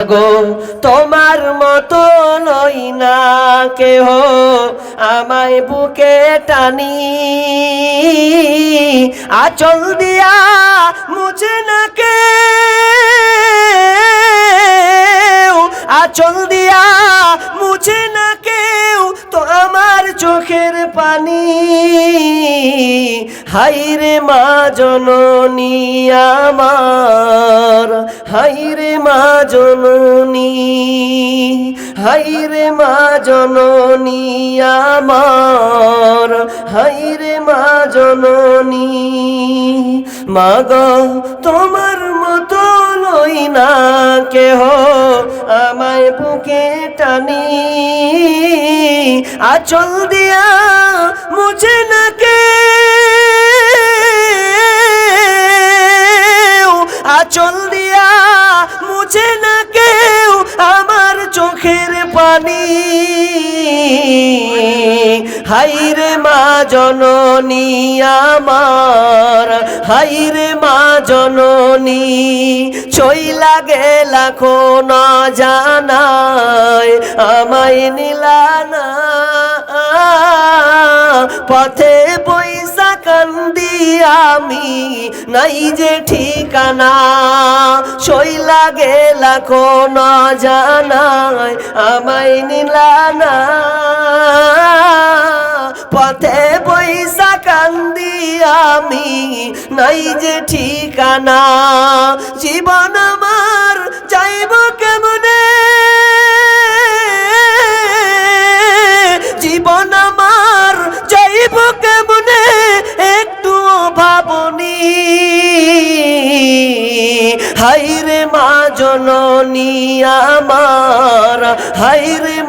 তোমার মতো নই না কেহ আমায় বুকে টানি। আচল দিয়া মুছে না কে আচল দিয়া মুছে না কেউ তো আমার চোখের পানি। হাইরে মা জননী আমার হাইরে মা জননী হাইরে মা জননী আমার হাইরে মা জননী। মাগ তোমার লই না কেহ, আমায় বুকে টানি। আচল দিয়া মুছে না কে আচল দিয়া মুছে না কেউ আমার চোখের পানি। হাইরে মা জননী আমার, হাইরে মা জননী চইলা গেলা কোন জানায় আমায় নিলানা পথে পয়সা কান্দি আমি, নাই যে ঠিকানা শৈলা গেলা কোন জানায় আমায় নিলানা পথে পয়সা কান্দি আমি নাই যে ঠিকানা। জীবন আমার যাইব কেমনে? জীবন আমার যাইব কেমনে? একটু ভাবনি। হাইরে মা জননী আমার, হাইরে